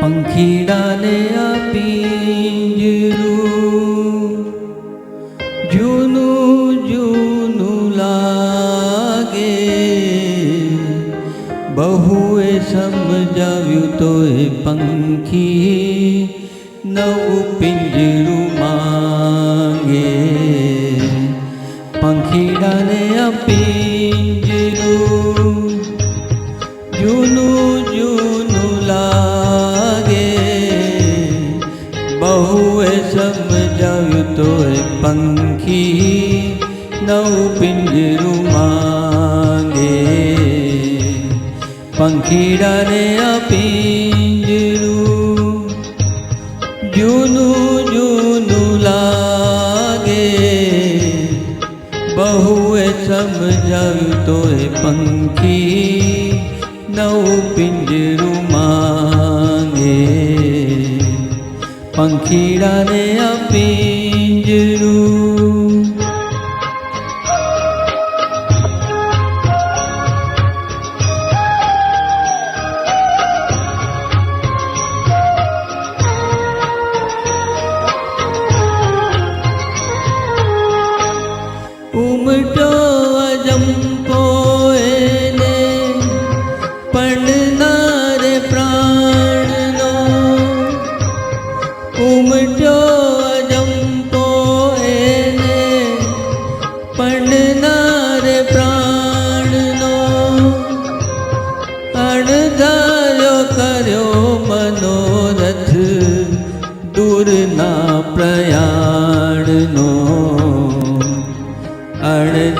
પંખીડાને આપી જૂનું જૂનું લાગે. બહુએ સમજાવ્યું તો એ પંખી નવું પિંજરું માંગે. પંખીડાને આ જૂનું જૂનું પંખી નવું પિંજરું માંગે. પંખીડાને અપિંજરું પિંજરું જૂનું જૂનું લાગે. બહુએ સમજાવ્યું તો એ પંખી નવું પિંજરું માંગે. પંખીડાને આ ઉમટો અજંપો એને પડનારે પ્રાણનો ઉમટો અજંપો એને પડનારે પ્રાણનો અણધાર્યો કર્યો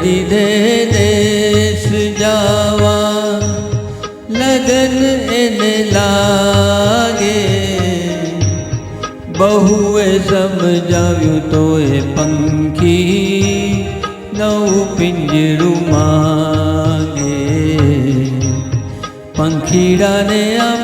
અણદીધે દેશ જાવા. લગન એને લાગે. બહુએ સમજાવ્યું તો એ પંખી નવું પિંજરું માગે. પંખીડાને આ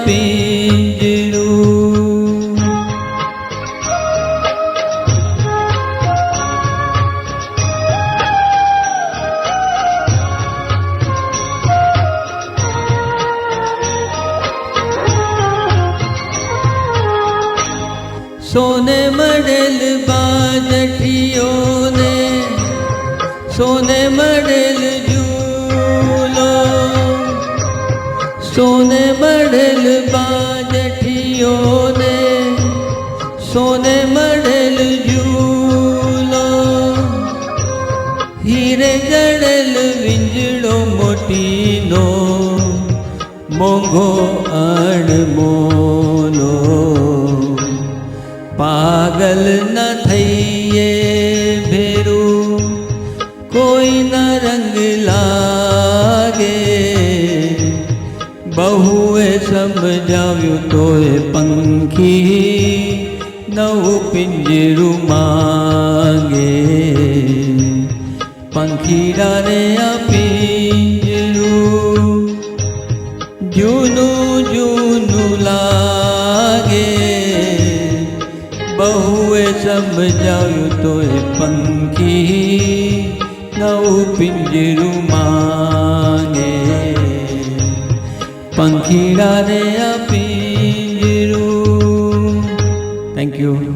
સોને મળેલ બાજઠીઓને, સોને મળેલ જૂલો, સોને મળેલ બાજઠીઓને, સોને મળેલ જૂલો. હીરે જડેલ વિંજળો મોટીનો, મોંઘો અણમોલો. પાગલ ન થઈએ ભેરું કોઈ ન રંગ લાગે બહુએ સમજાવ્યું તોય પંખી નવું પિંજરું માંગે પંખીડાને આ પિંજરું જૂનું બહુએ સમજાવ્યું તો એ પંખી નવું પિંજરું માંગે પંખીડાને આ પિંજરું થેન્ક યુ